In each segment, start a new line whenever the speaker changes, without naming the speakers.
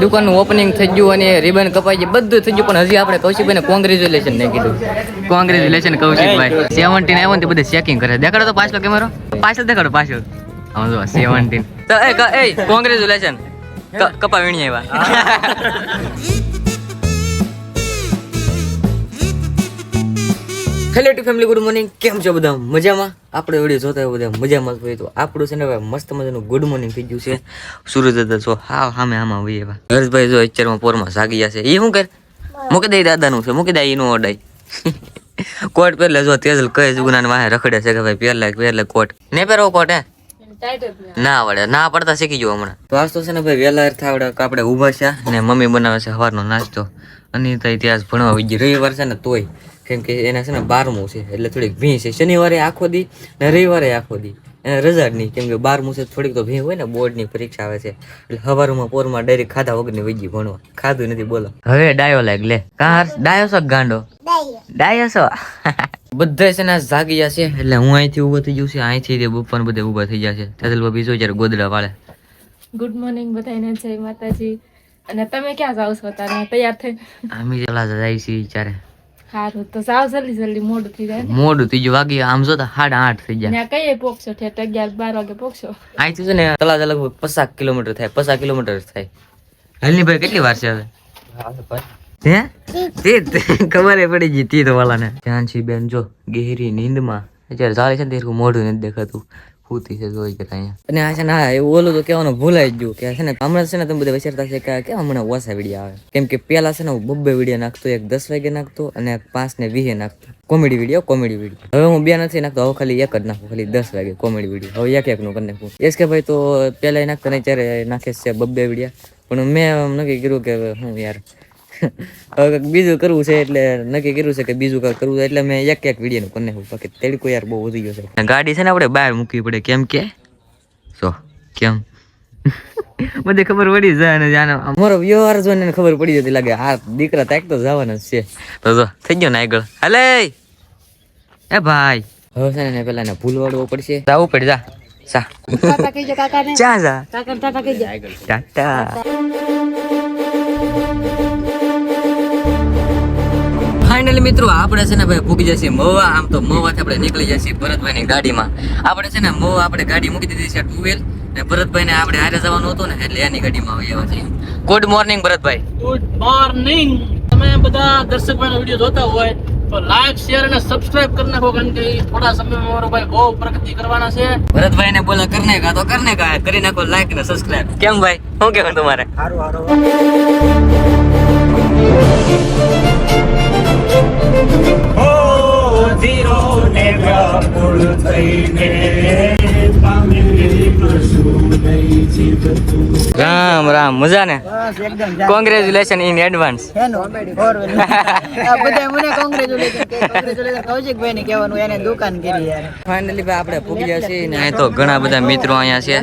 દુકાનનું ઓપનિંગ થઈ ગયું અને રિબન કપાઈ ગયું બધું થઈ ગયું પણ હજી આપણે કૌશિકભાઈને કોંગ્રેચ્યુલેશન નહીં કીધું. કોંગ્રેચ્યુલેશન કૌશિકભાઈ. સેવન્ટીન આવ્યો ને તે બધે ચેકિંગ કરે. દેખાડો તો પાછલો કેમેરો પાછળ દેખાડો પાછળ જો સેવન્ટીન તો એ ક- એ કોંગ્રેચ્યુલેશન કપા વીણી આવ્યા hello to family good morning કેમ છો બધા? મજામાં? આપણે વીડિયો જોતા હોય બધા મજામાં જ હોય તો આપણું છે ને ભાઈ મસ્ત મજાનું ગુડ મોર્નિંગ થઈ ગયું છે. સૂરજ દાદા છો હા સામે આમાં હોય એવા હર્ષભાઈ જો અત્યારમાં પોરમાં જાગી જશે એ શું કર? મૂકી દઈ દાદાનું છે મૂકી દે એનું ઓડાય કોટ પહેરલે જો તેજલ કહે જુગના વાહે રખડે છે કે ભાઈ પહેરલે પહેરલે કોટ. ને પહેરો કોટ હે? ના આવડે ના પડતા શીખી ગયો હમણાં. તો આજ તો છે ને ભાઈ વહેલા થાવડે આપણે ઊભા છે ને મમ્મી બનાવે છે સવારનો નાસ્તો. અને ત્યાં જ ભણવા ગઈ રવિવાર છે ને તોય કેમ કે એના છે ને બારમું છે એટલે થોડીક ભી છે. શનિવારે આખો દી ને રવિવારે આખો દી. એને રજા જ નહીં કેમ કે બારમું છે થોડીક તો ભી હોય ને બોર્ડની પરીક્ષા આવે છે. એટલે સવારમાં પોરમાં ડાયરેક્ટ ખાધા વગરની વૈગી ભણવા. ખાધું નથી બોલો. હવે ડાયો લાગ લે. કાર ડાયો છો ગાંડો. ડાયો છો બધા છે ને જાગી છે એટલે હું અહીંથી ઊભો થઈ જઉં છું અહીંથી બપોર બધે ઊભા થઈ જશે. છે તેજલ ભાભી જો જ્યારે ગોદડા વાળે.
ગુડ મોર્નિંગ બધાને જય માતાજી. અને તમે ક્યાં જાવ છો તારે તૈયાર થઈ
અમે જલા જાય છે વિચારે
સારું તો જાઓ જલ્દી જલ્દી મોડું થઈ જાય
વાગી આમ જોતા સાડા આઠ થઈ જાય
ત્યાં કઈએ પોકશો? ઠેઠ અગિયાર બાર વાગે પોકશો?
અહીંથી છે ને તળાજા લગભગ પચાસ કિલોમીટર થાય પચાસ કિલોમીટર થાય. હલની ભાઈ કેટલી વાર છે હવે? હે? તે તે ખબર પડી ગઈ તી તો વાલાને. ધ્યાનથી બેન જો ગહેરી નીંદમાં. અત્યારે ચાલે છે ને તે મોઢું નથી દેખાતું. પૂતી છે, જોઈ કે અહીંયા અને આ છે ને, હા ઓલું તો કહેવાનું ભૂલાઈ ગયું કે છે ને હમણાં છે ને, તમે બધા વિચારતા છે કે કેમ હમણાં ઓછા વીડિયો આવે. કેમ કે પહેલા છે ને, હું બબ્બે વીડિયો નાખતો, એક દસ વાગે નાખતો અને એક પાંચ ને વીહે નાખતો. Comedy video comedy video. હવે હું બે નથી નાખતો, હવે ખાલી એક જ નાખું, ખાલી દસ વાગે કોમેડી વીડિયો. હવે એક એક નું કરી નાખું. એસ કે ભાઈ, તો પેલા નાખતા નહીં, ત્યારે નાખે છે બબ્બે વિડીયા. પણ મેં નક્કી કર્યું કે હું યાર હવે બીજું કરવું છે એટલે નક્કી કર્યું છે કે બીજું કંઈક કરવું છે. એટલે મેં એક એક વીડિયો નું કરી નાખું બાકી તેડકો યાર બહુ વધી ગયો છે. ગાડી છે ને આપણે બહાર મૂકવી પડે. કેમ કે? સો કેમ? બધે ખબર પડી જાય ને જાણે અમારો વ્યવહાર જોઈને ને ખબર પડી જતી લાગે આ દીકરા તાક તો જવાના જ છે. તો જો થઈ ગયો ને આગળ. હાલે! એ ભાઈ. હવે છે ને પેલા ને ભૂલ વાળવો પડશે. જાવું પડે જા. સા ચા જા
ટાટા.
ફાઇનલી મિત્રો આપણે છે ને ભાઈ ભૂગી જશે મવા. આમ તો મવાથી આપણે નીકળી જશે ભરતભાઈની ગાડીમાં. આપણે છે ને મવા આપણે ગાડી મૂકી દીધી છે ટુ વ્હીલ ને ભરતભાઈને આપણે હારે જવાનું હતું ને એટલે એની ગાડીમાં આવી આવ્યા છીએ. Good morning Bharatbhai.
Good morning તમે બધા દર્શક ભાઈનો વીડિયો જોતા હોય તો લાઈક શેર અને સબસ્ક્રાઇબ કરી નાખો કારણ કે થોડા સમયમાં મારો ભાઈ બહુ પ્રગતિ કરવાના છે.
ભરતભાઈને બોલા કરને કા તો કરને કા? કરી નાખો લાઈક ને સબસ્ક્રાઇબ કેમ ભાઈ? શું કહેવું તમારે? રામ રામ. મજા ને કોંગ્રેચ્યુલેશન ઇન એડવાન્સ ફાઇનલી આપણે પૂગી છીએ ને. તો ઘણા બધા મિત્રો અહીંયા છે.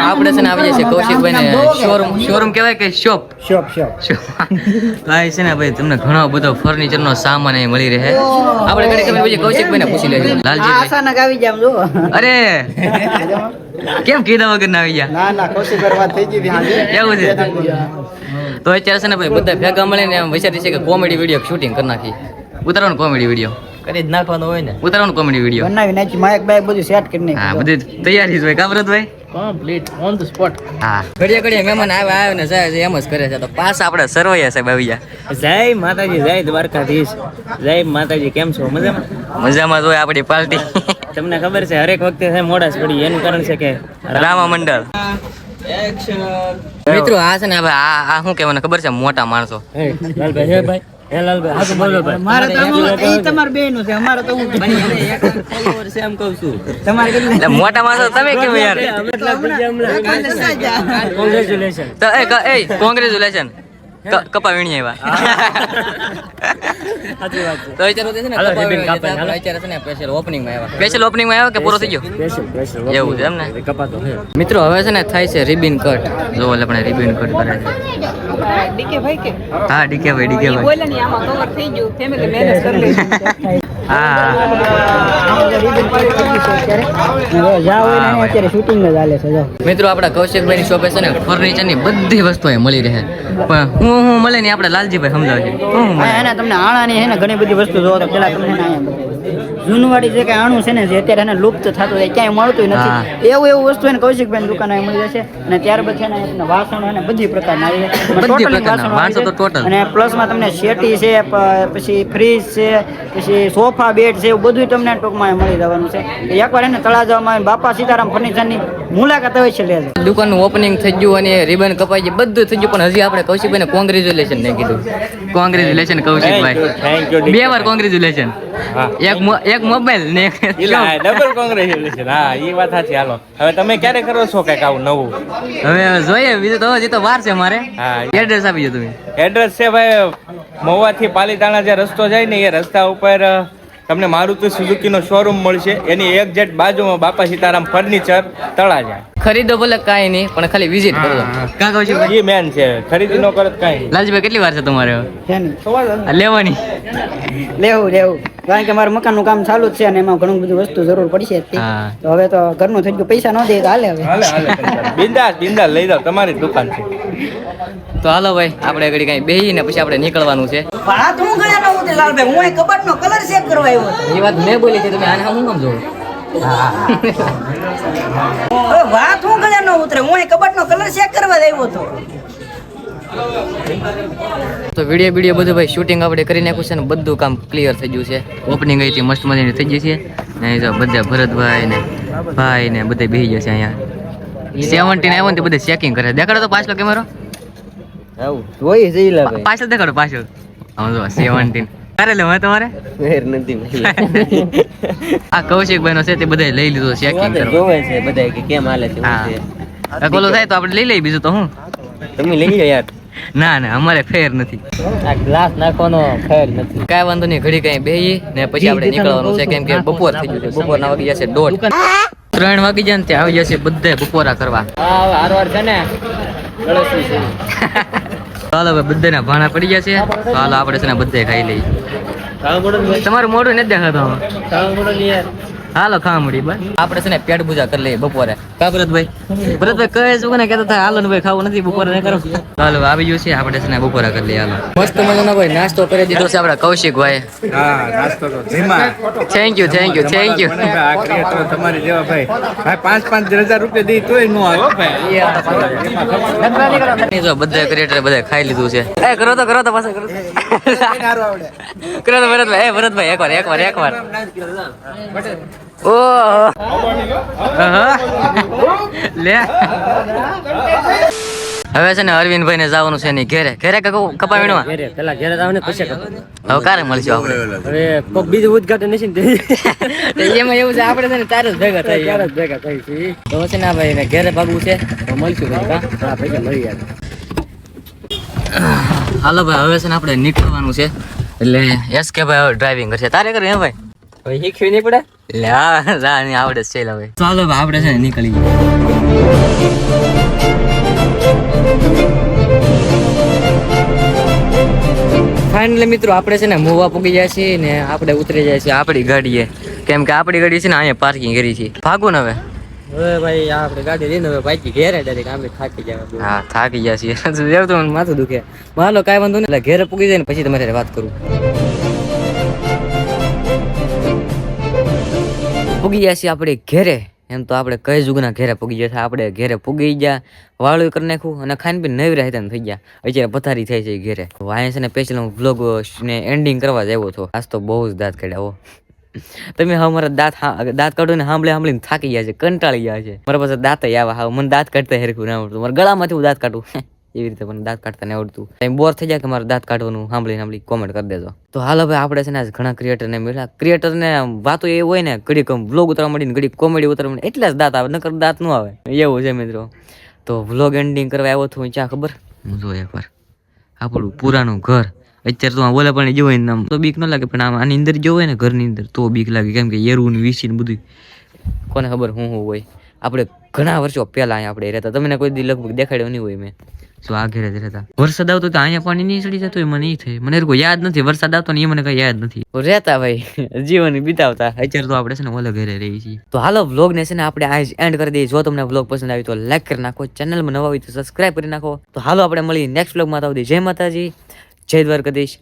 આપણે છે ને આવી જશે કૌશિકભાઈ ને શોરૂમ શોરૂમ કહેવાય કે શોપ શોપ શોપ ભાઈ છે ને ભાઈ તમને ઘણો બધો ફર્નિચર નો સામાન અહીં મળી રહે. આપણે ઘણી ખબર પછી કૌશિકભાઈ ને પૂછી લેજો લાલજી અરે! કેમ કીધા વગર ના આવી ગયા? એવું છે? તો અત્યારે છે ને ભાઈ બધા ભેગા મળીને એમ વિચારી છે કે કોમેડી વીડિયો શૂટિંગ કરી નાખી ઉતારવાનું કોમેડી વીડિયો
કરી જ નાખવાનો હોય ને.
ઉતારવાનું કોમેડી વીડિયો
બનાવી નાખી માયક બાયક બધું સેટ કરી નાખી.
હા બધી તૈયારી જ હોય કાબરતભાઈ
કમ્પ્લીટ ઓન ધ સ્પોટ
હા. ઘડિયા ઘડિયા મહેમાન આવે આવે ને જાય છે એમ જ કરે છે. તો પાસ આપણે સરવૈયા સાહેબ આવી ગયા.
જય માતાજી જય દ્વારકાધીશ. જય માતાજી કેમ છો? મજામાં?
મજામાં તો હોય આપણી પાર્ટી.
તમને ખબર છે હરેક વખતે છે મોડા જ પડી. એનું કારણ છે કે
રામા મંડળ. મિત્રો આ છે ને હવે આ આ શું કહેવાને ખબર છે? મોટા માણસો.
લાલભાઈ હે ભાઈ. હે લાલભાઈ હાચું બોલો ભાઈ.
મારે તો આમાં- ઈ તમારે બેયનું છે અમારે તો હું
ફોલોવર છે એમ કહું છું.
તમારે
એટલે મોટા માણસો તમે કેમ યાર?
કોંગ્રેચ્યુલેશન
તો એ એ કોંગ્રેચ્યુલેશન કપા વીણી આવ્યા.
છે.
તો અત્યારે છે ને કપા આવ્યા. છે ને સ્પેશિયલ ઓપનિંગમાં આવ્યા. સ્પેશિયલ ઓપનિંગમાં આવ્યા કે પૂરો થઈ ગયો?
સ્પેશિયલ સ્પેશિયલ
એવું છે એમ ને? મિત્રો હવે છે ને થાય છે રિબિન કટ જો એટલે આપણે રિબિન કટ કરે છે.
ડીકે ભાઈ કે?
હા ડીકે ભાઈ ડીકે ભાઈ.
બોલે ની આમાં કવર થઈ ગયું. ફેમિલી મેનેજ કરી લેજો. અત્યારે શૂટિંગ જ હાલે છે
મિત્રો આપણા કૌશિકભાઈ ની શોપે છે ને ફર્નિચરની બધી વસ્તુ મળી રહે. પણ હું હું મળે ને આપણે લાલજીભાઈ સમજાવશે
એના તમને આણાની હે ને ઘણી બધી વસ્તુ જોવો તો પેલા તમને. જૂનવાડી જે કઈ આણું છે ને જે અત્યારે એને લુપ્ત થતું હોય ક્યાંય મળતું નથી. એવું એવું વસ્તુ એને કૌશિકભાઈ દુકાન મળી જશે. અને ત્યારબાદ છે ને વાસણ અને બધી પ્રકારના આવી
total.
અને પ્લસમાં તમને શેટી છે પછી ફ્રીજ છે પછી સોફા બેડ છે એવું બધું તમને ટૂંકમાં મળી જવાનું છે. એકવાર એને તળાજામાં જવામાં બાપા સીતારામ ફર્નિચરની મુલાકાત અવશ્ય લેજો.
દુકાનનું ઓપનિંગ થઈ ગયું અને રિબન કપાઈ ગયું બધું થઈ ગયું પણ હજી આપણે કૌશિકભાઈને કોંગ્રેચ્યુલેશન નહીં કીધું. કોંગ્રેચ્યુલેશન કૌશિકભાઈ.
You,
બે વાર કોંગ્રેચ્યુલેશન. એક એક મોબાઈલ ને
ડબલ કોંગ્રેચ્યુલેશન હા એ વાત સાચી હાલો. હવે તમે ક્યારે કરો છો કંઈક આવું નવું?
હવે જોઈએ બીજું તો હજી તો વાર છે મારે.
હા
એડ્રેસ આપી દો તમે.
એડ્રેસ છે ભાઈ મોવાથી પાલીતાણા જે રસ્તો જાય ને એ રસ્તા ઉપર તમને મારુતિ સુઝુકીનો શોરૂમ મળશે. એની એક જેટ બાજુમાં બાપા સીતારામ ફર્નિચર તળાજા.
ખરીદો ભલે કાંઈ નહીં પણ ખાલી વિઝિટ કરો. કાં છો?
એ મેન છે ખરીદી નો કરત કાંઈ.
લાલજીભાઈ કેટલી વાર છે તમારે?
ને.
લેવાની.
લેવું લેવું. કારણ કે મારું મકાનનું કામ ચાલુ જ છે અને એમાં ઘણું બધું વસ્તુ જરૂર પડશે તો. હવે તો ઘરનું થઈ ગયું. પૈસા ન દે તો હાલે હવે.
હાલે હાલે બિંદાસ બિંદાસ લઈ જાઓ. તમારી દુકાન છે.
તો હાલો ભાઈ આપણે ઘડી કઈ બેસી ને પછી આપણે નીકળવાનું છે.
વાત હું ગયા નો ઉતરે લાલભાઈ હું કબાટ નો કલર ચેક કરવા આવ્યો
એ વાત મેં બોલી છે તમે આને હું કામ જોવો?
વાત હું ગયા ન ઉતરે હું કબાટ નો કલર ચેક કરવા આવ્યો હતો.
તો વીડિયો વીડિયો બધું ભાઈ શૂટિંગ આપણે કરી નાખ્યું છે ને બધું કામ ક્લિયર થઈ ગયું છે. ઓપનિંગ અહીંથી મસ્ત મજાની થઈ ગઈ છે. ને જો બધા ભરતભાઈ ને ભાઈ ને બધે બેસી જશે અહીંયા. સેવન્ટીન આવ્યો ને બધે ચેકિંગ કરે. દેખાડો તો પાછલો કેમેરો પાછળ દેખાડો પાછળ. જો સેવન્ટીન તમારે?
નથી
આ કૌશિકભાઈ નો છે તે બધાય લઈ લીધો ચેકિંગ કરવા
જોવે છે બધાય કે કેમ હાલે છે
કોલો થાય તો આપણે લઈ લઈએ બીજું તો હું.
તમે લઈ લો યાર.
ના ના અમારે ફેર નથી.
આ ગ્લાસ નાખવાનો ફેર નથી.
કાંઈ વાંધો નહીં ઘડી કઈ બેહી ને પછી આપણે નીકળવાનું છે. કેમ કે બપોર થઈ ગયું છે. બપોરના વાગી જશે દોઢ. ત્રણ વાગી જાય ને ત્યાં આવી જશે બધે બપોરા કરવા.
હા હારવાર છે ને.
ચાલો હવે બધાના ભાણા પડી ગયા છે ચાલો આપણે છે ને બધે ખાઈ લઈએ. તમારું મોઢું નથી દેખાતું
મોડો
હાલો ખામડી મળી બસ આપણે છે ને પેટ પૂજા કરી લઈએ બપોરે કા ભરતભાઈ ભરતભાઈ કહે છે ને કહેતા થાય હાલો ને ભાઈ ખાવું નથી બપોરે નહીં કરો હાલો આવી ગયું છે આપણે છે ને બપોરા કરી લઈએ હાલો મસ્ત મજાનો ભાઈ નાસ્તો કરી દીધો છે આપણા કૌશિકભાઈ
હા નાસ્તો તો ધીમા
thank you thank you thank you
આ ક્રિએટર તમારી જેવા ભાઈ ભાઈ પાંચ પાંચ હજાર રૂપિયા દઈ તોય નો આવે ભાઈ
જો બધા ક્રિએટર બધા ખાઈ લીધું છે એ કરો તો કરો તો પાછા કરો તો. કરો તો ભરતભાઈ એ ભરતભાઈ એકવાર એકવાર એકવાર ઓહો. લે. હવે છે ને અરવિંદભાઈ ને જવાનું છે નહીં ઘેરે. ઘેરે કપા વીણવા
ઘરે. પેલા ઘરે આવ ને પછી
હવે ક્યારે મળશું આપણે.
હવે કોક બીજું ઉદઘાટન નથી ને
એમાં એવું છે આપણે છે ને તારે જ ભેગા થઈ
ત્યારે જ ભેગા થઈ છે
તો છે ને ભાઈ ને ઘેરે ભાગવું છે. તો મળશું ભાઈ
હા. પૈસા મળી જાય.
હાલો ભાઈ હવે છે ને આપણે નીકળવાનું છે. એટલે એસ કે ભાઈ હવે ડ્રાઇવિંગ કરશે. તારે કરે હે ભાઈ
હવે નહીં પડે?
લા રા ની આવડે છે હવે. ચાલો ભાઈ આપણે છે નીકળી ફાઇનલી મિત્રો આપણે છે ને મોવા પૂગી જાય છે ને આપણે ઉતરી જાય છે આપણી ગાડીએ. કેમ કે આપણી ગાડી છે ને અહીંયા પાર્કિંગ કરી છે. ભાગો ને હવે.
હવે ભાઈ આપણે ગાડી લઈને હવે ભાઈ ઘેરે ડાયરેક્ટ આમે થાકી જાય
હા થાકી ગયા છીએ. તો માથું દુખે. માલો કાંઈ વાંધો નહીં એટલે ઘેરે પૂગી જાય ને પછી તમારે વાત કરું. પૂગી ગયા આપણે ઘેરે. એમ તો આપણે કઈ જુગના ઘેરે પૂગી ગયા આપણે ઘેરે પૂગી ગયા, વાળું કરી નાખું અને ખાઈને પીને નવી રહે થઈ ગયા. અત્યારે પથારી થઈ છે ઘેરે. વાય અને સ્પેશિયલ હું ને એન્ડિંગ કરવા જ આવ્યો હતો આજ તો બહુ જ દાંત કાઢ્યા તમે હવે મારા દાંત દાંત કાઢો ને સાંભળે સાંભળીને થાકી ગયા છે, કંટાળી ગયા છે. મારા પાસે દાંત આવે હા મને દાંત કાઢતા હેરખું ના આવડતું. મારા ગળામાંથી હું દાંત કાઢું. એવી રીતે મને દાંત કાઢતા નહીં આવડતું. તમે બોર થઈ જાય કે મારે દાંત કાઢવાનું સાંભળી સાંભળી કોમેન્ટ કરી દેજો. તો હાલ હવે આપણે છે ને ઘણા ક્રિએટરને મળ્યા. ક્રિએટરને વાતો એ હોય ને, ઘડીક વ્લોગ ઉતારવા મળીને ઘડીક કોમેડી ઉતારવા મળી એટલે જ દાંત આવે, નકર દાંત ન આવે. એવું છે મિત્રો. તો વ્લોગ એન્ડિંગ કરવા આવ્યો છું ચા ખબર? હું જો એકવાર. આપણું પુરાનું ઘર. અત્યારે તો બોલે પણ જોવે ને આમ તો બીક ન લાગે, પણ આમ આની અંદર જો હોય ને ઘરની અંદર, તો બીક લાગે. કેમ કે એરવું ને વીસી ને બધું કોને ખબર હું હું હોય? આપણે ઘણા વર્ષો પહેલા અહીંયા આપણે રહેતા તમને કોઈ દી લગભગ દેખાડ્યો નહીં હોય મેં. શું આ ઘેરે જ રહેતા? વરસાદ આવતો તો અહીંયા પાણી નહીં ચડી જતો મને નહીં થાય. મને કોઈ યાદ નથી વરસાદ આવતો ને એ મને કઈ યાદ નથી. રહેતા ભાઈ જીવન બીતાવતા અત્યારે તો આપણે છે ને ઓલા ઘરે રહીએ છીએ. તો હાલો વ્લોગ ને છે ને આપણે આજ એન્ડ કરી દઈએ. જો તમને વ્લોગ પસંદ આવી તો લાઈક કરી નાખો ચેનલમાં નવા હોય તો સબસ્ક્રાઇબ કરી નાખો. તો હાલો આપણે મળીએ નેક્સ્ટ વ્લોગમાં તો જય માતાજી જય દ્વારકાધીશ.